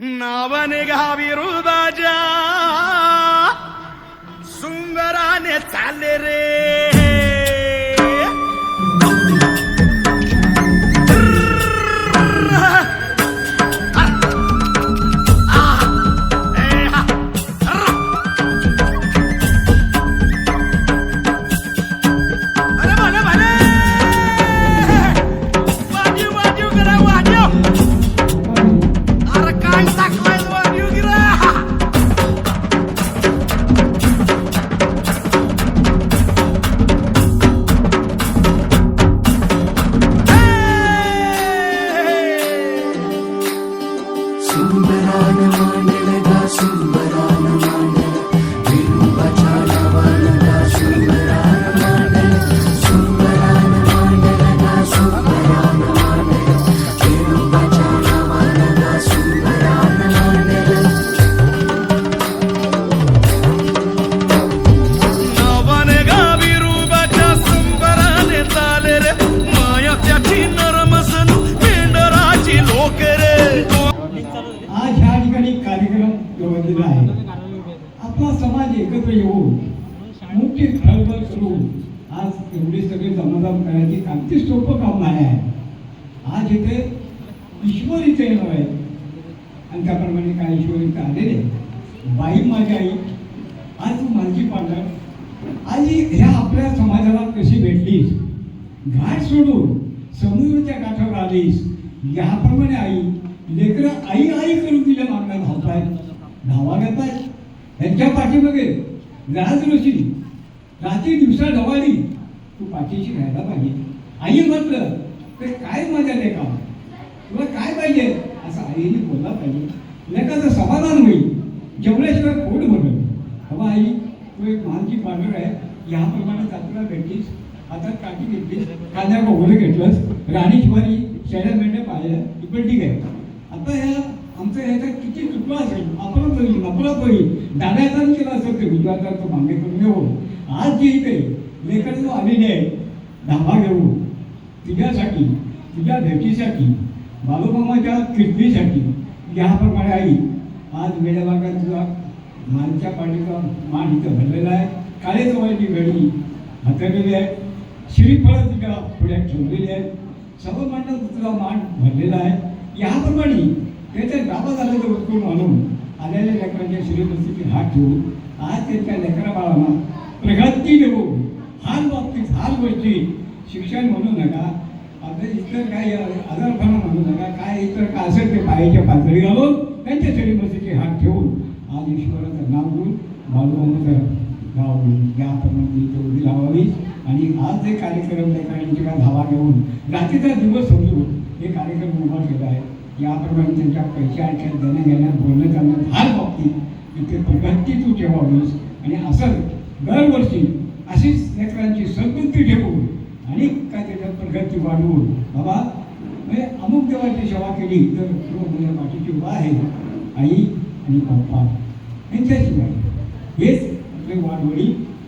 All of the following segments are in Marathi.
नावाने घावी रुदाजा सुंदराने चालले रे. एकत्र येऊन मोठी खळबळ करून आज एवढी सगळे जमादाम करायची अगदी सोपं काम नाही आहे. आज इथे ईश्वर इथे येणार आहे. आणि त्याप्रमाणे काय ईश्वर इथे आलेले बाई माझी आई आज माझी पालक आई ह्या आपल्या समाजाला कशी भेटलीस? घाट सोडून समुद्राच्या काठावर आलीस. याप्रमाणे आई लेकरं आई आई करून तिच्या मागण्यात धावतायत. धावा घेतायत. ह्यांच्या पाठीमागे राज ऋषी रात्री दिवसा ढवाली. तू पाठीशी राहायला पाहिजे. आई म्हटलं ते काय माझ्या लेखा तुला काय पाहिजे? असं आईने बोलला पाहिजे. लेखाचं समाधान होईल. जेवल्याशिवाय पोट भरलं हवा आई तू एक महानची पांढर आहे. याप्रमाणे जातीला भेटलीस. आता काठी घेतलीस. कांद्या कोगोले घेतलंस. राणी शिवारी शेळ्या मेंढ्या पाहिल्या इकडे पण ठीक आहे. आता ह्या आमचं ह्याचा किती चुकलं असेल आपण होईल नपरात होईल? डाव्याचा केला असेल ते उजव्याचा तो मागे करून घेऊन आज जी इथे लेखन जो आलेली आहे धाबा घेऊन तिच्यासाठी तुझ्या भेटीसाठी बालूमामाच्या कीर्तीसाठी याप्रमाणे आई आज वेळेला भागात तुझा मानच्या पाठीचा मान इथं भरलेला आहे. काळे जवळची घडी हातरलेली आहे. श्रीफळं तुझ्या पुढ्यात ठेवलेली आहे सर्व मांडव तुझा मान भरलेला आहे. याप्रमाणे त्याच्या गावात झालेलं वस्तू मानून आलेल्या लेकरांच्या श्रीमस्तीची हात ठेवून आज त्यांच्या लेकरा बाळांना प्रगती देऊ. हाल बाबतीत हाल गोष्टी. शिक्षण म्हणू नका. आता इतर काही आजारपणा म्हणू नका. काय इतर काय असेल ते पायाच्या पातळी घालून त्यांच्या श्रीमस्तीचे हात ठेवून. आज ईश्वराचं नाव घेऊन बालूमामाचं गाव घेऊन याप्रमाणे इथे लावावी आणि आज जे कार्यक्रम लेकरांची काय धावा घेऊन रात्रीचा दिवस समजून हे कार्यक्रम उभा केला. याप्रमाणे त्यांच्या पैसे आणखी बोलणं त्यांना फार बाबतीत इथे प्रगती तू ठेवावीस आणि असं दरवर्षी अशीच लेकरांची सद्बुद्धी ठेवून आणि काय त्याच्यात प्रगती वाढवून बाबा म्हणजे अमुक देवाची सेवा केली तर म्हणजे माझ्या पाठीची उभा आहे आई आणि पप्पा. यांच्याशिवाय हेच आपले वाढवडी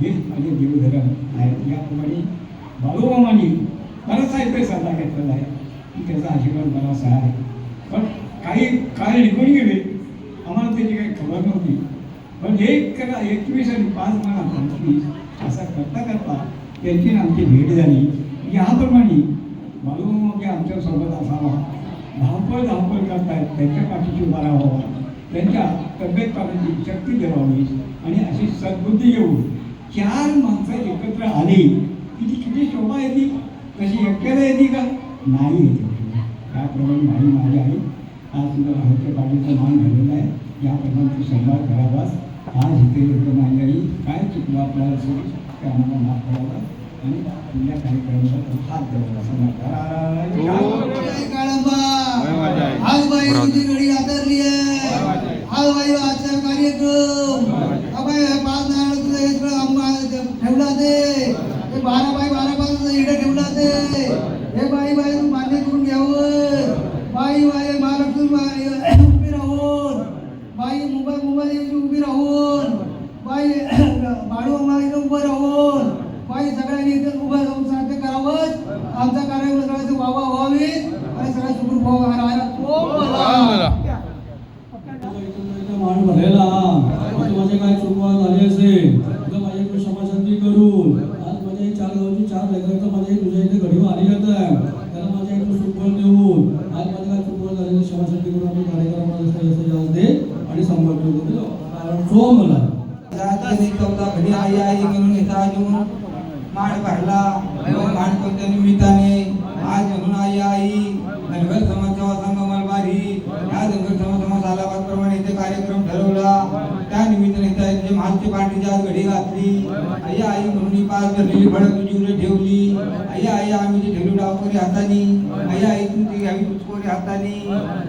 हेच माझे देवधर्म आहेत. याप्रमाणे बाळूमामानी बराचसा इथे सल्ला घेतलेला आहे. त्याचा आशीर्वाद बराचसा आहे. पण काही काय निघून गेले आम्हाला त्याची काही खबर नव्हती. पण एक करा एकवीस आणि पाच म्हणा पंचवीस असा करता करता त्यांची आमची भेट झाली. याप्रमाणे मालूम आमच्यासोबत असावा. धावपळ धावपळ करतायत त्यांच्या पाठीशी उभा राहावा. त्यांच्या तब्येत पाण्याची शक्ती द्यावावी आणि अशी सद्बुद्धी घेऊन चार माणसं एकत्र आली. की ती किती शोभा येते? तशी एकट्याला येते का? नाही येते. त्याप्रमाणे माई माझी आई आज तुला भाऊच्या पाठीचा मान घाललेला आहे. याप्रमाणे तू संवाद करावास आज इथे माझी आई काय चुकलं आपल्याला असेल ते आम्हाला माफ करावा आणि पुढल्या कार्यक्रमाला तू हात द्यावा असं म्हणतात. जय काळंबा. आज बाई तुझी घडी आदरली आहे. आज बाई आजचा कार्यक्रम अबाई पाच नारळ तुझं हे सगळं आंबा ठेवला ते हे बारा बाय बारा पाच तुझं इडं ठेवला ते हे बाई बाई तू मान्य करून घ्यावं बाई बाई महालक्ष्मी बाई उभी राहून बाई मुंबई मुंबई उभी राहून बाई बाळू माई उभं राहून बाई सगळ्यांनी इथे उभं राहून साध्य करावं. आमचा कार्यक्रम सगळ्याचं वावा व्हावी आणि सगळ्या ओम बोला. फंड भरायला तिथं माझे काय चुकवा झाली असेल तिथं माझ्याकडे क्षमाशांती करून आज माझ्या एक चार गावची चार लेकरं माझ्या तुझ्या इथे घडी आली जात त्याला माझ्या इकडे सुखबळ देऊन आज माझ्या काय चुकवा झालेली क्षमाशांती करून आम्ही कार्यक्रमाला आज दे आणि संपर्क करू कारण सो मला जात चौदा घडी आई आई म्हणून येता येऊन माड भरला माड कोणत्या निमित्ताने आज म्हणून आई आई धनगर समाज सेवा संघ मलबारी या धनगर समाज समाज आलाबादप्रमाणे इथे कार्यक्रम ठरवला त्या निमित्ताने इथे इथे महालची पांढरीची आज घडी घातली आई आई म्हणून पाय धरलेली फळं तुझी उलट ठेवली. आई आई आम्ही जी ठेवली डावकोरी हाताने. आई आई तू ती घ्यावी तुझकोरी हाताने.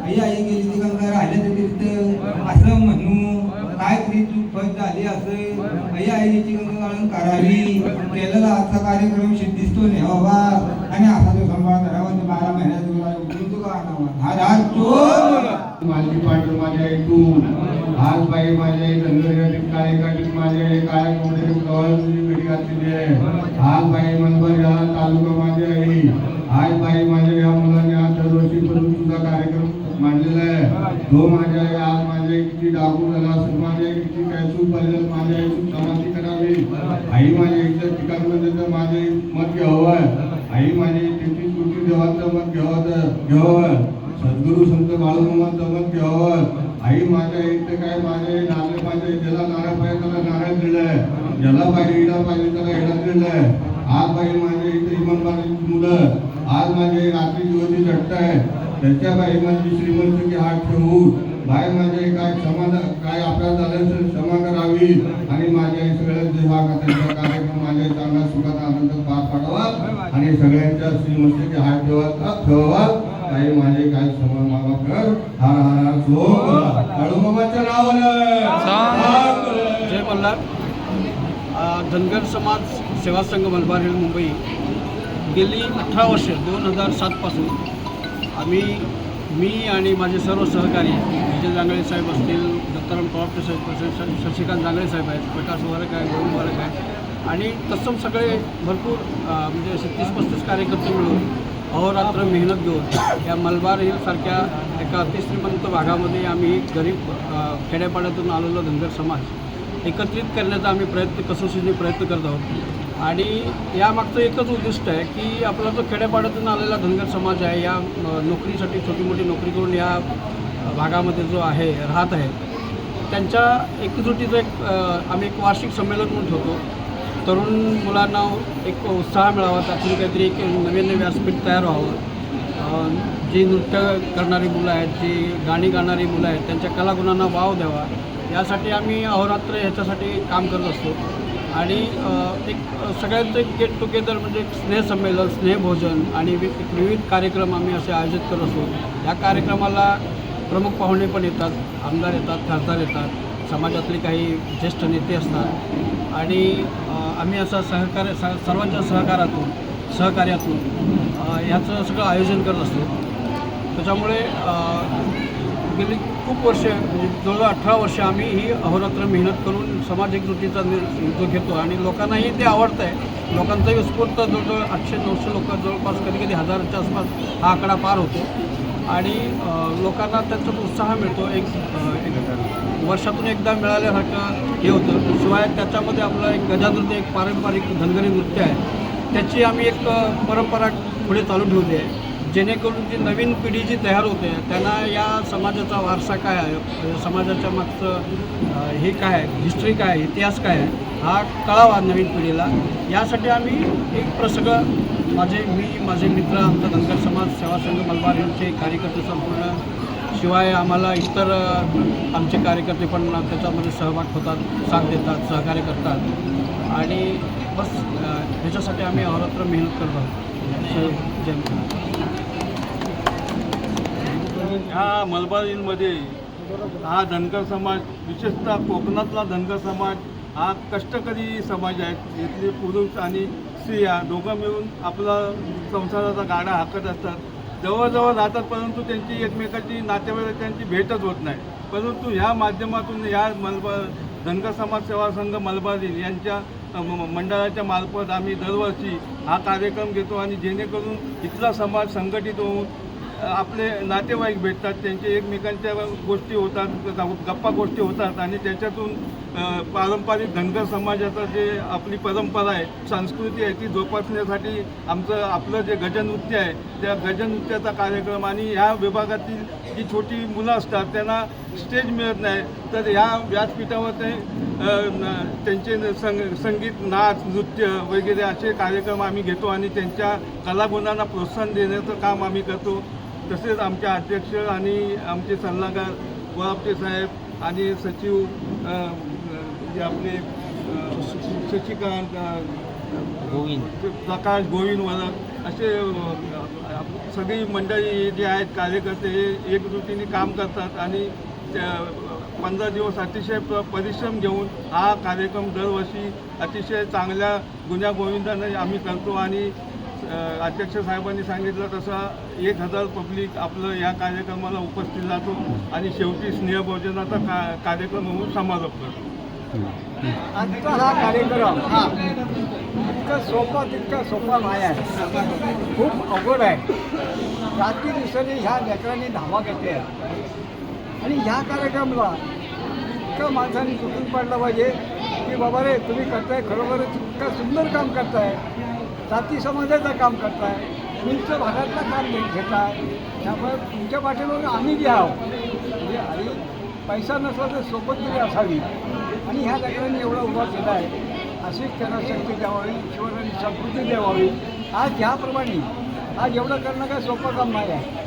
आई आई गेली ती गंगा राहिल्या ते तिथं. असं म्हणू. काय तरी तू फत झाली असेल आई आईची गंगा काढून करावी. केलेला आजचा कार्यक्रम दिसतो सिद्धिस्तो बाबा आणि असा तो सांभाळ करावा ते बारा महिन्यात उचलून तो का? आणावा हा धार चोर माझी पाटील माझ्या ऐकून. आज बाई माझ्या काळे कार्यकाठी माझ्या काय कोणतरी तुझी भेटी घातलेली आहे आज बाई मनभर या तालुका माझे आई आज बाई माझ्या या मुलाने आज दरवर्षी करून सुद्धा कार्यक्रम मांडलेला आहे. तो माझ्या आई आज माझे किती डाकू झाला असेल माझे किती काय चूक झाली माझ्या आई समाधी करावी. आई माझ्या आईच्या ठिकाणमध्ये तर माझे मत घ्यावं. आई माझे त्यांची कृती देवाचं मत घ्यावं घ्यावं. सद्गुरु संत बाळूमामांचं मत घ्यावं आई माझ्या इथे काय माझे नारळ पाहिजे ज्याला नारळ पाहिजे त्याला नारळ दिलंय ज्याला पाहिजे इडा पाहिजे त्याला इडा दिलंय आज बाई माझ्या इथे इमानदारीची मुलं. आज माझे रात्री दिवशी झटत आहे. त्यांच्या बाई माझी श्रीमंत की हात ठेवून. बाय माझे काय क्षमा काय आपल्या झालं असेल क्षमा करावी. आणि माझ्या सगळ्या हा त्यांचा कार्यक्रम माझ्या चांगला सुखात आनंद पार पाडावा. आणि सगळ्यांच्या श्रीमंत की हात ठेवा ठेवा काही माझे जय मल्हार. धनगर समाज सेवा संघ मलबार हिल मुंबई. गेली अठरा वर्ष दोन हजार सातपासून आम्ही मी आणि माझे सर्व सहकारी विजय जांगळे साहेब असतील दत्ताराम पवार साहेब शशिकांत जांगळे साहेब आहेत प्रकाश वारक आहे गोविंद वारक आहे. आणि तत्सम सगळे भरपूर म्हणजे असे तीस पस्तीस कार्यकर्ते मिळून अहोरात्र मेहनत घेऊन या मलबार हिलसारख्या एका अतिश्रीमंत भागामध्ये आम्ही गरीब खेड्यापाड्यातून आलेलो धनगर समाज एकत्रित करण्याचा आम्ही प्रयत्न कसोशीने प्रयत्न करत आहोत. आणि यामागचं एकच उद्दिष्ट आहे की आपला जो खेड्यापाड्यातून आलेला धनगर समाज आहे या नोकरीसाठी छोटी मोठी नोकरी करून या भागामध्ये जो आहे राहत आहे त्यांच्या एकजुटीचं एक आम्ही एक वार्षिक संमेलन म्हणून ठेवतो. तरुण मुलांना एक उत्साह मिळावा त्यातून काहीतरी एक नवीन नवीन व्यासपीठ तयार व्हावं. जी नृत्य करणारी मुलं आहेत जी गाणी गाणारी मुलं आहेत त्यांच्या कलागुणांना वाव द्यावा. यासाठी आम्ही अहोरात्र ह्याच्यासाठी काम करत असतो. आणि एक सगळ्यांचं एक गेट टुगेदर म्हणजे एक स्नेहसंमेलन स्नेहभोजन आणि विविध कार्यक्रम आम्ही असे आयोजित करत असतो. या कार्यक्रमाला प्रमुख पाहुणे पण येतात आमदार येतात खासदार येतात समाजातले काही ज्येष्ठ नेते असतात. आणि आम्ही असं सहकार्य स सर्वांच्या सहकारातून सहकार्यातून ह्याचं सगळं आयोजन करत असतो. त्याच्यामुळे गेली खूप वर्ष म्हणजे जवळजवळ अठरा वर्ष आम्ही ही अहोरात्र मेहनत करून सामाजिक एकजुटीचा निर् जो घेतो. आणि लोकांनाही ते आवडतं आहे लोकांचाही उत्स्फूर्त जवळजवळ आठशे नऊशे लोक जवळपास कधी कधी हजाराच्या आसपास हा आकडा पार होतो. आणि लोकांना त्यांचा उत्साह मिळतो. एक एक वर्षातून एकदा मिळाल्यासारखं हे होतं. शिवाय त्याच्यामध्ये आपलं एक गजानृत्य एक पारंपरिक धनगरी नृत्य आहे. त्याची आम्ही एक परंपरा पुढे चालू ठेवली आहे. जेणेकरून जी नवीन पिढी जी तयार होते त्यांना या समाजाचा वारसा काय आहे? समाजाच्या मागचं हे काय आहे? हिस्ट्री काय आहे? इतिहास काय आहे? हा कळावा नवीन पिढीला. यासाठी आम्ही एक प्रसंग माझे मी माझे मित्र आमचा धनगर समाज सेवा संघ मलबार यांचे कार्यकर्ते संपूर्ण शिवाय आम्हाला इतर आमचे कार्यकर्ते पण त्याच्यामध्ये सहभाग होतात साथ देतात सहकार्य करतात. आणि बस ह्याच्यासाठी आम्ही अहोरात्र मेहनत करत आहोत. ह्या मलबार हिलमध्ये हा धनगर समाज विशेषतः कोकणातला धनगर समाज हा कष्टकरी समाज आहे. इथले पुरुष आणि स्त्रिया दोघं मिळून आपला संसाराचा गाडा हाकत असतात. जवळजवळ राहतात परंतु त्यांची एकमेकाची नातेवाईक त्यांची भेटच होत नाही. परंतु ह्या माध्यमातून या मलबार धनगर समाज सेवा संघ मलबार यांच्या मंडळाच्या मार्फत आम्ही दरवर्षी हा कार्यक्रम घेतो आणि जेणेकरून इथला समाज संघटित होऊन आपले नातेवाईक भेटतात त्यांचे एकमेकांच्या गोष्टी होतात गप्पा गोष्टी होतात आणि त्याच्यातून पारंपरिक धनगर समाजाचा जे आपली परंपरा आहे संस्कृती आहे ती जोपासण्यासाठी आमचं आपलं जे गजनृत्य आहे त्या गजनृत्याचा कार्यक्रम आणि ह्या विभागातील जी छोटी मुलं असतात त्यांना स्टेज मिळत नाही. तर ह्या व्यासपीठावर ते त्यांचे संग संगीत नाच नृत्य वगैरे असे कार्यक्रम आम्ही घेतो आणि त्यांच्या कलागुणांना प्रोत्साहन देण्याचं काम आम्ही करतो. तसेच आमचे अध्यक्ष आणि आमचे सल्लागार वरापटे साहेब आणि सचिव जे आपले शशिकांत गोविंद. प्रकाश गोविंद वरक असे सगळी मंडळी जे आहेत कार्यकर्ते हे एकजुटीने काम करतात आणि पंधरा दिवस अतिशय परिश्रम घेऊन हा कार्यक्रम दरवर्षी अतिशय चांगल्या गुण्यागोविंदाने आम्ही करतो आणि अध्यक्ष साहेबांनी सांगितलं तसं एक हजार पब्लिक आपलं या कार्यक्रमाला उपस्थित राहतो आणि शेवटी स्नेहभोजनाचा का कार्यक्रम होऊन समारोप करतो. आजचा हा कार्यक्रम हा इतका सोपा तितका सोपा नाही आहे. खूप अवघड आहे. रात्री दिवसाने ह्या लेकरांनी धावा घेतल्या आणि ह्या कार्यक्रमाला इतकं माणसांनी तुटून पडलं पाहिजे की बाबा रे तुम्ही करताय खरोखरच इतकं सुंदर काम करताय. जाती समाजाचं काम करताय. उंच भागातलं काम घेताय. त्यामुळे तुमच्या पाठीमागे आम्ही घ्यावं म्हणजे आणि पैसा नसला तर सोबत तरी असावी. आणि ह्या लेकरांनी एवढा उभा केला आहे. अशीच त्यांना शक्ती द्यावी ईश्वराने समृद्धी द्यावी. आज ह्याप्रमाणे आज एवढं करणं काय सोपं काम नाही आहे.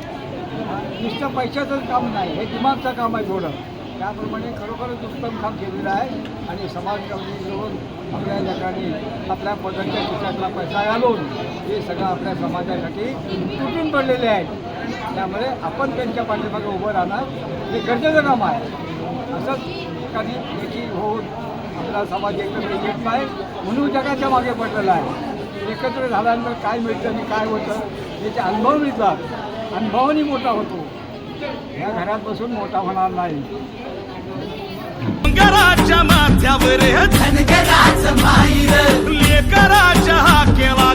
नुसतं पैशाचंच काम नाही हे दिमागचं काम आहे थोडं. त्याप्रमाणे खरोखरच उत्तम काम केलेलं आहे आणि समाज करून आपल्या जगाने आपल्या पदाच्या खिशातला पैसा घालून हे सगळं आपल्या समाजासाठी तुटून पडलेले आहेत त्यामुळे आपण त्यांच्या पाठीमागे उभं राहणं हे गरजेचं काम आहे. असंच ठिकाणी एकी होऊन आपला समाज एकत्र येत नाही म्हणून जगाच्या मागे पडलेला आहे. एकत्र झाल्यानंतर काय मिळतं आणि काय होतं याचे अनुभव मिळतात. अनुभवाने मोठा होतो. या घरात बसून मोठा होणार नाही. घराच्या माथ्यावर धनगराचं माईर लेकराच्या हाकेला